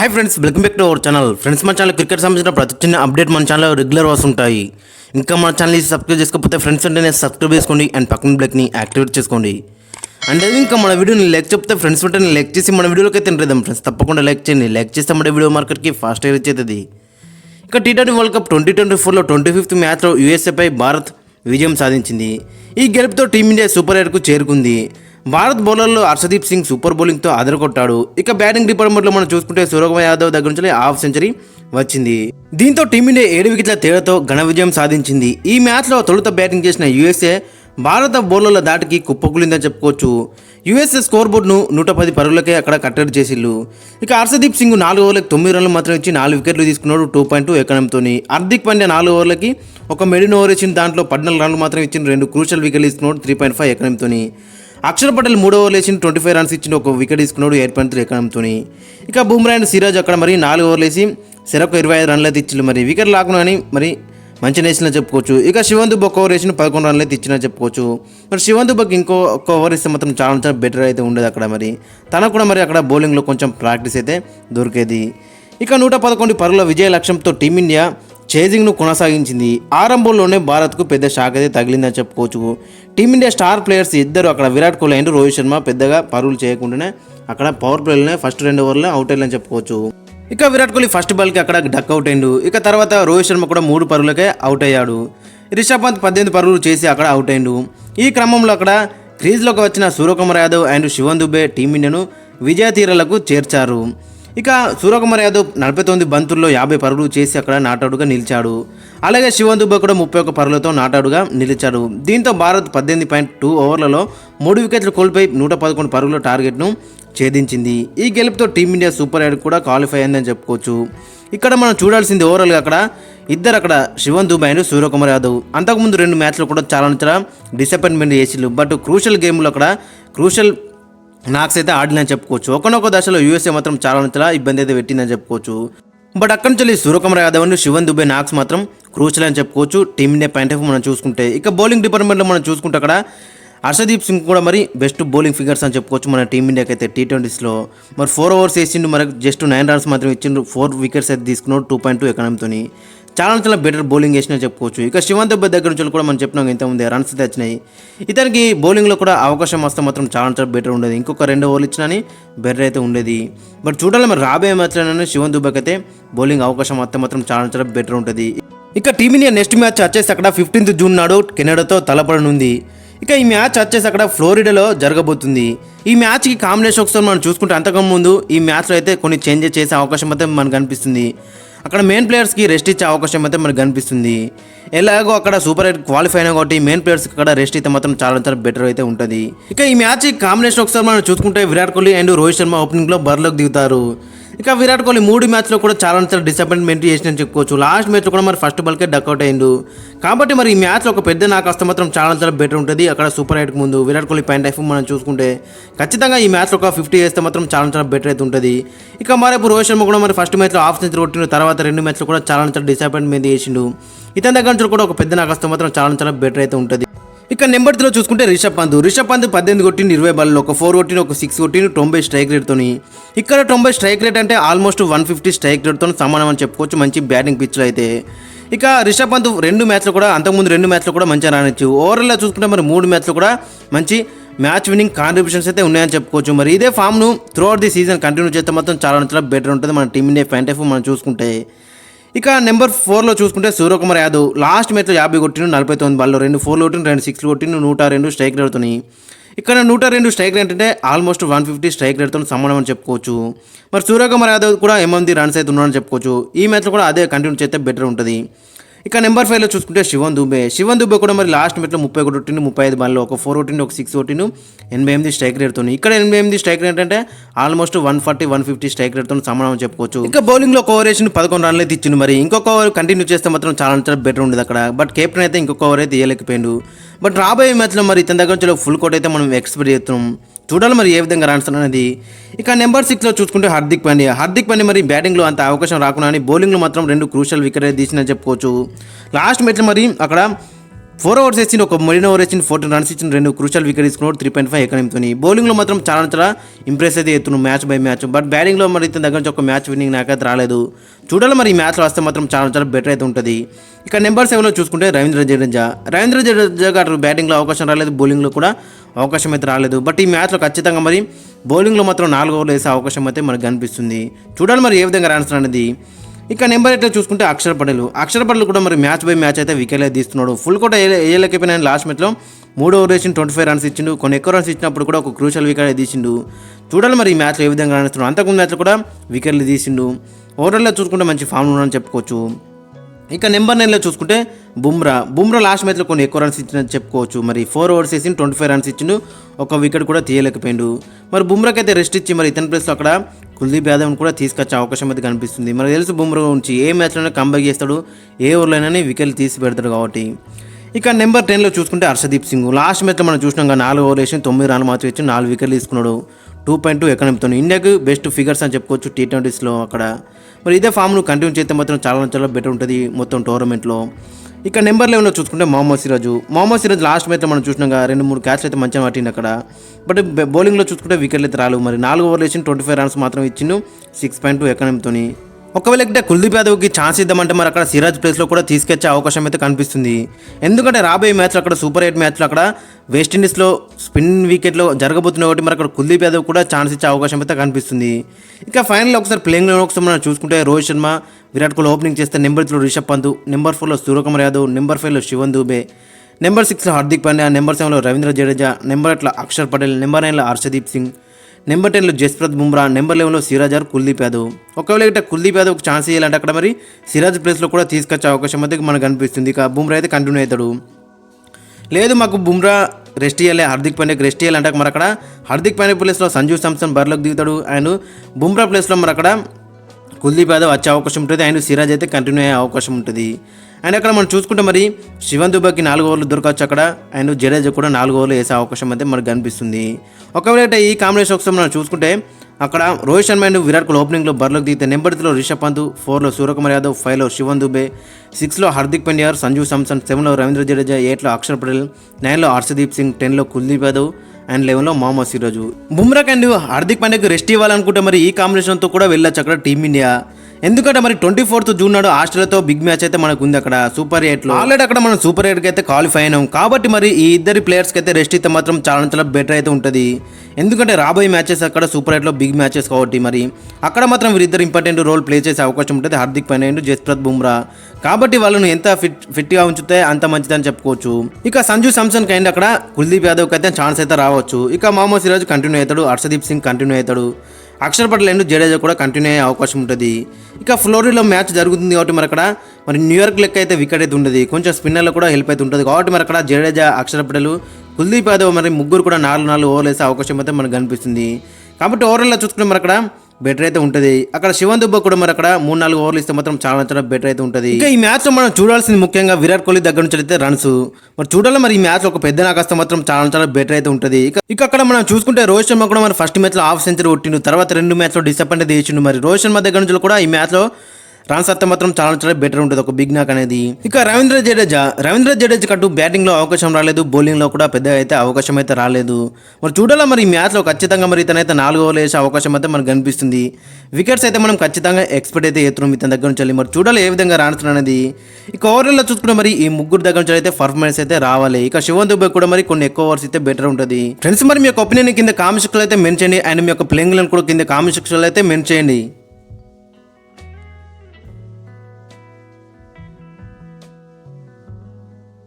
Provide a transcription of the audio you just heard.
Hi friends welcome back to our channel friends మన channel cricket సంబంధించిన ప్రతి చిన్న అప్డేట్ మన ఛానల్ రెగ్యులర్ వస్తుంటాయి ఇంకా మన ఛానల్ సబ్స్క్రైబ్ చేసుకోకపోతే ఫ్రెండ్స్ వెంటనే సబ్స్క్రైబ్ చేసుకోండి అండ్ పక్కన బ్లెక్ని యాక్టివేట్ చేసుకోండి. అండ్ ఇంకా మన వీడియోని లైక్ చెప్తే ఫ్రెండ్స్ వెంటనే లైక్ చేసి మన వీడియోలోకి అయితే ఫ్రెండ్స్ తప్పకుండా లైక్ చేయండి. లైక్ చేస్తే మన వీడియో మార్కెట్కి ఫాస్ట్ రీచ్ అవుతుంది. ఇక T twenty world cup twenty twenty ఫోర్లో ట్వంటీ ఫిఫ్త్ మ్యాచ్లో యూఎస్ఏపై భారత్ విజయం సాధించింది. ఈ గెలుపుతో టీమిండియా సూపర్ ఎయిట్కు చేరుకుంది. భారత్ బౌలర్లో హర్షదీప్ సింగ్ సూపర్ బౌలింగ్తో అదరగొట్టాడు. ఇక బ్యాటింగ్ డిపార్ట్మెంట్లో మనం చూసుకుంటే సూర్యకుమార్ యాదవ్ దగ్గర నుంచి హాఫ్ సెంచరీ వచ్చింది. దీంతో టీమిండియా ఏడు వికెట్ల తేడాతో ఘన విజయం సాధించింది. ఈ మ్యాచ్లో తొలుత బ్యాటింగ్ చేసిన యూఎస్ఏ భారత బౌలర్ల దాటికి కుప్పకూలిందని చెప్పుకోవచ్చు. యుఎస్ఏ స్కోర్ బోర్డును నూట పది పరుగులకే అక్కడ కట్టడి చేసిల్లు. ఇక హర్షదీప్ సింగ్ నాలుగు ఓవర్లకు తొమ్మిది రన్లు మాత్రం ఇచ్చి నాలుగు వికెట్లు తీసుకున్నాడు టూ పాయింట్ టూ ఎకనంతో హార్దిక్ పాండ్యా నాలుగు ఓవర్లకి ఒక మెడిన్ ఓవర్ ఇచ్చిన దాంట్లో పద్నాలుగు రన్లు మాత్రం ఇచ్చిన రెండు క్రూషల్ వికెట్లు తీసుకున్నాడు త్రీ పాయింట్ ఫైవ్ ఎకనంతో అక్షర్ పటేల్ మూడో ఓవర్లు వేసి ట్వంటీ ఫైవ్ రన్స్ ఇచ్చిన ఒక వికెట్ తీసుకున్నాడు ఎయిట్ పాయింట్ త్రీ ఎకనంతో ఇక బుమ్రా అండ్ సిరాజ్ అక్కడ మరి నాలుగు ఓవర్లు వేసి సిరకు ఇరవై ఐదు రన్లు అయితే ఇచ్చిండు మరి వికెట్ లాక్కున్నా అని మరి మంచి నేసిన చెప్పుకోవచ్చు. ఇక శివంతు బొక్క ఓవర్ వేసిన పదకొండు రన్లు అయితే చెప్పుకోవచ్చు. మరి శివంతు బొక్క ఇంకో ఒక్క ఓవర్ ఇస్తే మాత్రం చాలా చాలా బెటర్ అయితే ఉండేది అక్కడ మరి. తనకు కూడా మరి అక్కడ బౌలింగ్లో కొంచెం ప్రాక్టీస్ అయితే దొరికేది. ఇక నూట పదకొండు పరుగుల విజయ లక్ష్యంతో టీమిండియా చేజింగ్ను కొనసాగించింది. ఆరంభంలోనే భారత్కు పెద్ద షాక్ అయితే తగిలిందని చెప్పుకోవచ్చు. టీమిండియా స్టార్ ప్లేయర్స్ ఇద్దరు అక్కడ విరాట్ కోహ్లీ అండ్ రోహిత్ శర్మ పెద్దగా పరుగులు చేయకుండానే అక్కడ పవర్ ప్లేలోనే ఫస్ట్ రెండు ఓవర్లో అవుట్ అయ్యాలని చెప్పుకోవచ్చు. ఇక విరాట్ కోహ్లీ ఫస్ట్ బాల్కి అక్కడ డక్ అవుట్ అయిండు. ఇక తర్వాత రోహిత్ శర్మ కూడా మూడు పరుగులకే అవుట్ అయ్యాడు. రిషబ్ పంత్ పద్దెనిమిది పరుగులు చేసి అక్కడ అవుట్ అయిండు. ఈ క్రమంలో అక్కడ క్రీజ్లోకి వచ్చిన సూర్యకుమార్ యాదవ్ అండ్ శివన్ దుబే టీమిండియాను విజయ తీరాలకు చేర్చారు. ఇక సూర్యకుమార్ యాదవ్ నలభై తొమ్మిది బంతుల్లో యాభై పరుగులు చేసి అక్కడ నాటాడుగా నిలిచాడు. అలాగే శివన్ దుబే కూడా ముప్పై ఒక్క పరుగులతో నాటాడుగా నిలిచాడు. దీంతో భారత్ పద్దెనిమిది పాయింట్ టూ ఓవర్లలో మూడు వికెట్లు కోల్పోయి నూట పదకొండు పరుగుల టార్గెట్ను ఛేదించింది. ఈ గెలుపుతో టీమిండియా సూపర్ ఎయిట్ కూడా క్వాలిఫై అయిందని చెప్పుకోవచ్చు. ఇక్కడ మనం చూడాల్సింది ఓవరాల్గా అక్కడ ఇద్దరు అక్కడ శివన్ దుబాయ్ అండ్ సూర్యకుమార్ యాదవ్ అంతకుముందు రెండు మ్యాచ్లు కూడా చాలా చాలా డిసప్పాయింట్మెంట్ చేసిళ్ళు బట్ క్రూషల్ గేమ్లో అక్కడ క్రూషల్ నాక్స్ అయితే ఆడినని చెప్పుకోవచ్చు. ఒకనొక దశలో యూఎస్ఏ మాత్రం చాలా చాలా ఇబ్బంది అయితే పెట్టిందని చెప్పుకోవచ్చు. బట్ అక్కడి నుంచి సూర్యకుమార్ యాదవ్ అండ్ శివన్ దుబే నాక్స్ మాత్రం క్రూచల్ అని చెప్పుకోవచ్చు. టీమిండియా పాయింట్ ఆఫ్ మనం చూసుకుంటే ఇక బౌలింగ్ డిపార్ట్మెంట్లో మనం చూసుకుంటే అక్కడ హర్షదీప్ సింగ్ కూడా మరి బెస్ట్ బౌలింగ్ ఫిగర్స్ అని చెప్పుకోవచ్చు మన టీమిండియాకి అయితే టీ ట్వంటీస్లో. మరి ఫోర్ ఓవర్స్ వేసిండు మరి జస్ట్ నైన్ రన్స్ మాత్రం ఇచ్చిండు. ఫోర్ వికెట్స్ అయితే తీసుకున్నాడు టూ పాయింట్ టూ ఎకనంతో చాలా చాలా బెటర్ బౌలింగ్ వేసినా చెప్పుకోవచ్చు. ఇక శివన్ దెబ్బ దగ్గర నుంచి కూడా మనం చెప్పినాం ఇంతకుముందే రన్స్ తెచ్చినాయి. ఇతనికి బౌలింగ్లో కూడా అవకాశం వస్తే మాత్రం చాలా చాలా బెటర్ ఉండేది. ఇంకొక రెండు ఓవర్లు ఇచ్చినా బెటర్ అయితే ఉండేది. బట్ చూడాలి మరి రాబోయే మ్యాచ్లోనే శివన్ దుబ్బకి అయితే బౌలింగ్ అవకాశం వస్తే మాత్రం చాలా చాలా బెటర్ ఉంటుంది. ఇక టీమిండియా నెక్స్ట్ మ్యాచ్ వచ్చేసి అక్కడ ఫిఫ్టీన్త్ జూన్ నాడు కెనడాతో తలపడనుంది. ఇక ఈ మ్యాచ్ వచ్చేసి అక్కడ ఫ్లోరిడాలో జరగబోతుంది. ఈ మ్యాచ్కి కాంబినేషన్ ఒకసారి మనం చూసుకుంటే అంతకుముందు ఈ మ్యాచ్లో అయితే కొన్ని చేంజెస్ చేసే అవకాశం అయితే మనకు కనిపిస్తుంది అక్కడ మెయిన్ ప్లేయర్స్కి రెస్ట్ ఇచ్చే అవకాశం అయితే మనకు కనిపిస్తుంది. ఎలాగో అక్కడ సూపర్ ఎయిట్ క్వాలిఫై అయినా కాబట్టి మెయిన్ ప్లేయర్స్కి అక్కడ రెస్ట్ అయితే మాత్రం చాలా చాలా బెటర్ అయితే ఉంటుంది. ఇక ఈ మ్యాచ్ కాంబినేషన్ ఒకసారి మనం చూసుకుంటే విరాట్ కోహ్లీ అండ్ రోహిత్ శర్మ ఓపెనింగ్లో బరిలోకి దిగుతారు. ఇక విరాట్ కోహ్లీ మూడు మ్యాచ్లో కూడా చాలా చాలా డిసప్పాయింట్మెంట్ చేసిన చెప్పుకోవచ్చు. లాస్ట్ మ్యాచ్లో కూడా మరి ఫస్ట్ బాల్కే డక్అవుట్ అయిండు. కాబట్టి మరి ఈ మ్యాచ్లో ఒక పెద్ద నాకు వస్తే మాత్రం చాలా చాలా బెటర్ ఉంటుంది అక్కడ సూపర్ ఎయిట్కి ముందు. విరాట్ కోహ్లీ పైన టైఫ్ మనం చూసుకుంటే ఖచ్చితంగా ఈ మ్యాచ్లో ఒక ఫిఫ్టీ వేస్తే మాత్రం చాలా చాలా బెటర్ అయితే ఉంటుంది. ఇక మరి ఇప్పుడు రోహిత్ శర్మ కూడా మరి ఫస్ట్ మ్యాచ్లో హాఫ్ సెంచరీ కొట్టిన తర్వాత రెండు మ్యాచ్లో కూడా చాలా చాలా డిసప్పాయింట్మెంట్ చేసిండు. ఇతని దగ్గర నుంచి కూడా ఒక పెద్ద నాకు వస్తే మాత్రం చాలా చాలా బెటర్ అయితే ఉంటుంది. ఇక నెంబర్ త్రీలో చూసుకుంటే రిషబ్ పంత్. రిషబ్ పంత్ పద్దెనిమిది కొట్టిన ఇరవై బాల్లో ఒక ఫోర్ కొట్టిన ఒక సిక్స్ కొట్టిన తొంభై స్ట్రైక్ రేట్తోని. ఇక్కడ తొంభై స్ట్రైక్ రేట్ అంటే ఆల్మోస్ట్ వన్ ఫిఫ్టీ స్ట్రైక్ రేట్తో సమానం అని చెప్పుకోవచ్చు మంచి బ్యాటింగ్ పిచ్లో అయితే. ఇక రిషబ్ పంత్ రెండు మ్యాచ్లు కూడా అంతకుముందు రెండు మ్యాచ్లు కూడా మంచిగా రానిచ్చు. ఓవరాల్గా చూసుకుంటే మరి మూడు మ్యాచ్లు కూడా మంచి మ్యాచ్ విన్నింగ్ కాంట్రిబ్యూషన్స్ అయితే ఉన్నాయని చెప్పుకోవచ్చు. మరి ఇదే ఫామ్ను throughout the season continue చేస్తే మొత్తం చాలా చాలా బెటర్ ఉంటుంది. మన టీమిండియా ఫ్యాంటైఫ్ మనం చూసుకుంటే. ఇక నెంబర్ ఫోర్లో చూసుకుంటే సూర్యకుమార్ యాదవ్ లాస్ట్ మ్యాచ్లో యాభై కొట్టిన నలభై తొమ్మిది బాల్లో రెండు ఫోర్లు కొట్టిన రెండు సిక్స్లు కొట్టిన నూట రెండు స్ట్రైక్ రేట్తోని. ఇక్కడ నూట రెండు స్ట్రైక్ రేట్ అంటే ఆల్మోస్ట్ వన్ ఫిఫ్టీ స్ట్రైక్ రేట్తో సమానం అని చెప్పుకోవచ్చు. మరి సూర్యకుమార్ యాదవ్ కూడా ఎనిమిది రన్స్ అయితే ఉన్నాడని చెప్పుకోవచ్చు. ఈ మ్యాచ్లో కూడా అదే కంటిన్యూ చేస్తే బెటర్ ఉంటుంది. ఇక నెంబర్ ఫైవ్లో చూసుకుంటే శివన్ దుబే. శివన్ దుబే కూడా మరి లాస్ట్ మెట్లో ముప్పై ఒకటి కొట్టిండు ముప్పై ఐదు బాల్లో ఒక ఫోర్ కొట్టిండు ఒక సిక్స్ కొట్టిండు ఎనభై ఎనిమిది స్ట్రైక్ రేట్తో ఇక్కడ ఎనభై ఎనిమిది స్ట్రైక్ రేట్ అంటే almost one forty one fifty strike రేట్తో సమానం అని చెప్పుకోవచ్చు. ఇక బౌలింగ్లో ఒక ఓవర్ వేసి పదకొండు రన్లు అయితే ఇచ్చిండు మరి. ఇంకొక ఓవర్ కంటిన్యూ చేస్తే మాత్రం చాలా చాలా బెటర్ ఉండేది అక్కడ. బట్ కెప్టెన్ అయితే ఇంకొక ఓవర్ అయితే ఇవ్వలేకపోయిండు బట్ రాబోయే మ్యాచ్లో మరి ఇతని దగ్గర నుంచి ఫుల్ కోట్ అయితే మనం ఎక్స్పెక్ట్ చేస్తున్నాం. చూడాలి మరి ఏ విధంగా రాన్సర్ అనేది. ఇక నెంబర్ సిక్స్లో చూసుకుంటే హార్దిక్ పాండ్యా. హార్దిక్ పాండ్యా మరి బ్యాటింగ్లో అంత అవకాశం రాకుండా అని బౌలింగ్లో మాత్రం రెండు క్రూషల్ వికెట్ తీసిన తీసిందని చెప్పుకోవచ్చు. లాస్ట్ మ్యాచ్లో మరి అక్కడ ఫోర్ ఓవర్స్ వేసింది ఒక మరిన్ ఓవర్ వేసింది ఫోర్టీన్ రన్స్ ఇచ్చిన రెండు క్రూషల్ వికెట్ తీసుకున్నాడు త్రీ పాయింట్ ఫైవ్ ఎకనమితో బౌలింగ్లో మాత్రం చాలా చాలా ఇంప్రెస్ అయితే ఎత్తున్నాడు మ్యాచ్ బై మ్యాచ్ బట్ బ్యాటింగ్లో మరి ఇతని దగ్గర నుంచి ఒక మ్యాచ్ విన్నింగ్ నాకైతే రాలేదు. చూడాలి మరి ఈ మ్యాచ్లో వస్తే మాత్రం చాలా చాలా బెటర్ అయితే ఉంటుంది. ఇక నెంబర్ సెవెన్లో చూసుకుంటే రవీంద్ర జడేజా. రవీంద్ర జడేజా గారు బ్యాటింగ్లో అవకాశం రాలేదు బౌలింగ్లో కూడా. అవకాశం అయితే రాలేదు. బట్ ఈ మ్యాచ్లో ఖచ్చితంగా మరి బౌలింగ్లో మాత్రం నాలుగు ఓవర్లు వేసే అవకాశం అయితే మనకు కనిపిస్తుంది. చూడాలి మరి ఏ విధంగా రాణిస్తారు అనేది. ఇక నెంబర్ ఎట్లా చూసుకుంటే అక్షర్ పటేల్. అక్షర్ పటేల్ కూడా మరి మ్యాచ్ బై మ్యాచ్ అయితే వికెట్లే తీస్తున్నాడు. ఫుల్ కూడా వేయలేకపోయినా లాస్ట్ మ్యాచ్లో మూడు ఓవర్ వేసి ట్వంటీ ఫైవ్ రన్స్ ఇచ్చిండు. కొన్ని ఎక్కువ రన్స్ ఇచ్చినప్పుడు కూడా ఒక క్రూషల్ వికెట్ తీసిండు. చూడాలి మరి ఈ మ్యాచ్లో ఏ విధంగా రాణిస్తున్నాడు. అంతకుముందు మ్యాచ్లో కూడా వికెట్లు తీసిండు. ఓవర్లో చూసుకుంటే మంచి ఫామ్ ఉన్నాడని చెప్పుకోవచ్చు. ఇక నెంబర్ నైన్లో చూసుకుంటే బుమ్రా బుమ్రా లాస్ట్ మ్యాచ్లో కొన్ని ఎక్కువ రన్స్ ఇచ్చిన చెప్పుకోవచ్చు. మరి ఫోర్ ఓవర్స్ వేసి ట్వంటీ ఫైవ్ రన్స్ ఇచ్చిండు ఒక వికెట్ కూడా తీయలేకపోయిండు. మరి బుమ్రాకి అయితే రెస్ట్ ఇచ్చి మరి ఇతని ప్లేస్లో అక్కడ కుల్దీప్ యాదవ్ని కూడా తీసుకొచ్చే అవకాశం అయితే కనిపిస్తుంది. మరి తెలుసు బుమ్రా నుంచి ఏ మ్యాచ్లోనే కంబ్యాక్ చేస్తాడు ఏ ఓవర్లోనే వికెట్లు తీసి పెడతాడు కాబట్టి. ఇక నెంబర్ టెన్లో చూసుకుంటే హర్షదీప్ సింగ్ లాస్ట్ మ్యాచ్లో మనం చూసినాం నాలుగు ఓవర్లు వేసి తొమ్మిది రన్లు మాత్రం ఇచ్చి నాలుగు వికెట్లు తీసుకున్నాడు. టూ పాయింట్ టూ ఎకనమితో ఇండియాకి బెస్ట్ ఫిగర్స్ అని చెప్పుకోవచ్చు టీ ట్వంటీస్లో అక్కడ. మరి ఇదే ఫామ్ను కంటిన్యూ చేస్తే మాత్రం చాలా చాలా బెటర్ ఉంటుంది మొత్తం టోర్నమెంట్లో ఇక నెంబర్ లెవెన్లో చూసుకుంటే మొహమ్మద్ సిరాజు. మొహమ్మద్ సిరాజ్ లాస్ట్ మ్యాచ్ మనం చూసినాం రెండు మూడు క్యాచ్లు అయితే మంచిగా పట్టింది అక్కడ. బట్ బౌలింగ్లో చూసుకుంటే వికెట్లు అయితే రాలేవు మరి నాలుగు ఓవర్లు వేసి ట్వంటీ ఫైవ్ రన్స్ మాత్రం ఇచ్చిండు సిక్స్ పాయింట్ టూ ఎకనమితోని ఒకవేళ ఇక్కడ కుల్దీప్ యాదవ్కి ఛాన్స్ ఇద్దామంటే మరి అక్కడ సిరాజ్ ప్లేస్లో కూడా తీసుకొచ్చే అవకాశం అయితే కనిపిస్తుంది. ఎందుకంటే రాబోయే మ్యాచ్లో అక్కడ సూపర్ ఎయిట్ మ్యాచ్లో అక్కడ వెస్టిండీస్లో స్పిన్ వికెట్లో జరగబోతున్న ఒకటి మరి అక్కడ కుల్దీప్ యాదవ్ కూడా ఛాన్స్ ఇచ్చే అవకాశం అయితే కనిపిస్తుంది. ఇక ఫైనల్ ఒకసారి ప్లేయింగ్ ఒకసారి మనం చూసుకుంటే రోహిత్ శర్మ విరాట్ కోహ్లీ ఓపెనింగ్ చేస్తే నెంబర్ త్రీలో రిషబ్ పంత్ నెంబర్ ఫోర్లో సూర్యకుమార్ యాదవ్ నెంబర్ ఫైవ్లో శివన్ దూబే నెంబర్ సిక్స్లో హార్దిక్ పాండ్యా నెంబర్ సెవెన్లో రవీంద్ర జడేజా నెంబర్ ఎయిట్లో అక్షర్ పటేల్ నెంబర్ నైన్లో హర్షదీప్ సింగ్ నెంబర్ టెన్లో జస్ప్రత్ బుమ్రా నెంబర్ లెవెన్లో సిరాజ్ ఆర్ కుల్దీప్ యాదవ్. ఒకవేళ ఇట్లా కుల్దీప్ యాదవ్ ఛాన్స్ ఇవ్వాలంటే అక్కడ మరి సిరాజ్ ప్లేస్లో కూడా తీసుకొచ్చే అవకాశం అయితే మనకు అనిపిస్తుంది ఇక బుమ్రా అయితే కంటిన్యూ అవుతాడు. లేదు మాకు బుమ్రా రెస్ట్ ఇవ్వాలి హార్దిక్ పాండ్యాకి రెస్ట్ ఇవ్వాలంటే మరి అక్కడ హార్దిక్ పాండ్యా ప్లేస్లో సంజు సామ్సన్ బరిలోకి దిగుతాడు. అండ్ బుమ్రా ప్లేస్లో మరి అక్కడ కుల్దీప్ యాదవ్ వచ్చే అవకాశం ఉంటుంది. అండ్ సిరాజ్ అయితే కంటిన్యూ అయ్యే అవకాశం ఉంటుంది. అండ్ అక్కడ మనం చూసుకుంటే మరి శివన్ దుబాకి నాలుగు ఓవర్లు దొరకవచ్చు అక్కడ. అండ్ జడేజా కూడా నాలుగు ఓవర్లు వేసే అవకాశం అయితే మనకు కనిపిస్తుంది. ఒకవేళ అయితే ఈ కాంబినేషన్ ఒకసారి మనం చూసుకుంటే అక్కడ రోహిత్ శర్మ అండ్ విరాట్ కోహ్లీ ఓపెనింగ్లో బరిలోకి దిగితే నెంబర్ త్రీలో రిషబ్ పంత్ ఫోర్లో సూర్యకుమార్ యాదవ్ ఫైవ్లో శివన్ దుబే సిక్స్లో హార్దిక్ పాండ్యా సంజు సామ్సన్ సెవెన్లో రవీంద్ర జడేజా ఎయిట్లో అక్షర్ పటేల్ నైన్లో హర్షదీప్ సింగ్ టెన్లో కుల్దీప్ యాదవ్ అండ్ లెవెన్లో మొహమ్మద్ సిరాజు. బుమ్రాక్ అండ్ హార్దిక్ పాండ్యాకి రెస్ట్ ఇవ్వాలనుకుంటే మరి ఈ కాంబినేషన్తో కూడా వెళ్ళొచ్చు అక్కడ టీమిండియా. ఎందుకంటే మరి ట్వంటీ ఫోర్త్ జూన్ నాడు ఆస్ట్రేలియాతో బిగ్ మ్యాచ్ అయితే మనకు ఉంది అక్కడ సూపర్ ఎయిట్లో. ఆల్రెడీ అక్కడ మనం సూపర్ ఎయిట్కి అయితే క్వాలిఫై అయినాం. కాబట్టి మరి ఈ ఇద్దరి ప్లేయర్స్కి అయితే రెస్ట్ అయితే మాత్రం చాలా చాలా బెటర్ అయితే ఉంటుంది. ఎందుకంటే రాబోయే మ్యాచెస్ అక్కడ సూపర్ ఎయిట్లో బిగ్ మ్యాచెస్ కాబట్టి మరి అక్కడ మాత్రం వీరిద్దరు ఇంపార్టెంట్ రోల్ ప్లే చేసే అవకాశం ఉంటుంది. హార్దిక్ పాండ్యా జస్ప్రత్ బుమ్రా. కాబట్టి వాళ్ళను ఎంత ఫిట్ ఫిట్గా ఉంచితే అంత మంచిదని చెప్పుకోవచ్చు. ఇక సంజు సామ్సన్ కైండ్ అక్కడ కుల్దీప్ యాదవ్కి అయితే ఛాన్స్ అయితే రావచ్చు. ఇక మహమ్మద్ సిరాజ్ కంటిన్యూ అవుతాడు. హర్షదీప్ సింగ్ కంటిన్యూ అవుతాడు. అక్షర్ పటేల్ అండ్ జడేజా కూడా కంటిన్యూ అయ్యే అవకాశం ఉంటుంది. ఇక ఫ్లోరిలో మ్యాచ్ జరుగుతుంది కాబట్టి మరి అక్కడ మరి న్యూయార్క్ లెక్క అయితే వికెట్ అయితే ఉండదు. కొంచెం స్పిన్నర్లో కూడా హెల్ప్ అయితే ఉంటుంది కాబట్టి మరి అక్కడ జడేజా అక్షర్ పటేల్ కుల్దీప్ యాదవ్ మరి ముగ్గురు కూడా నాలుగు నాలుగు ఓవర్లు వేసే అవకాశం అయితే మనకు కనిపిస్తుంది. కాబట్టి ఓవర్లో చూసుకుంటే మరి అక్కడ బెటర్ అయితే ఉంటుంది. అక్కడ శివన్ దుబ్బ కూడా మరి అక్కడ మూడు నాలుగు ఓవర్లు ఇస్తే మాత్రం చాలా చాలా బెటర్ అయితే ఉంటుంది. ఇంకా ఈ మ్యాచ్లో మనం చూడాల్సింది ముఖ్యంగా విరాట్ కోహ్లీ దగ్గర నుంచి అయితే రన్స్ మరి చూడాలి మరి ఈ మ్యాచ్ ఒక పెద్ద నాకాస్త మాత్రం చాలా చాలా బెటర్ అయితే ఉంటుంది. ఇక ఇక అక్కడ మనం చూసుకుంటే రోహిత్ శర్మ కూడా మరి ఫస్ట్ మ్యాచ్లో హాఫ్ సెంచరీ కొట్టిండు. తర్వాత రెండు మ్యాచ్లో డిసప్పాయింట్ అయితే చేసిండు. మరి రోహిత్ శర్మ దగ్గర నుంచి కూడా ఈ మ్యాచ్ లో రన్స్ మాత్రం చాలా చాలా బెటర్ ఉంటుంది. ఒక బిగ్ నాక్ అనేది. ఇక రవీంద్ర జడేజా రవీంద్ర జడేజా కట్టు బ్యాటింగ్లో అవకాశం రాలేదు. బౌలింగ్లో కూడా పెద్దగా అయితే అవకాశం అయితే రాలేదు. మరి చూడాలా మరి ఈ మ్యాచ్లో ఖచ్చితంగా మరి ఇతనైతే నాలుగు ఓవర్లు వేసే అవకాశం అయితే మనకు కనిపిస్తుంది. వికెట్స్ అయితే మనం ఖచ్చితంగా ఎక్స్పెక్ట్ అయితే ఎత్తున్నాం ఇతని దగ్గర నుంచి మరి చూడాలి ఏ విధంగా రాణిస్తున్నాడు అనేది. ఇక ఓవర్లో చూసుకుంటే మరి ఈ ముగ్గురు దగ్గర నుంచి అయితే పర్ఫార్మెన్స్ అయితే రావాలి. ఇక శివన్ దుబే కూడా మరి కొన్ని ఎక్కువ ఓవర్స్ అయితే బెటర్ ఉంటుంది. ఫ్రెండ్స్ మరి మీ యొక్క ఒపీనియన్ కింద కామెంట్ సెక్షన్ అయితే మెన్షన్ చేయండి. అండ్ మీ యొక్క ప్లేయింగ్ కూడా కింద కామెంట్ సెక్షన్ అయితే మెన్షన్ చేయండి.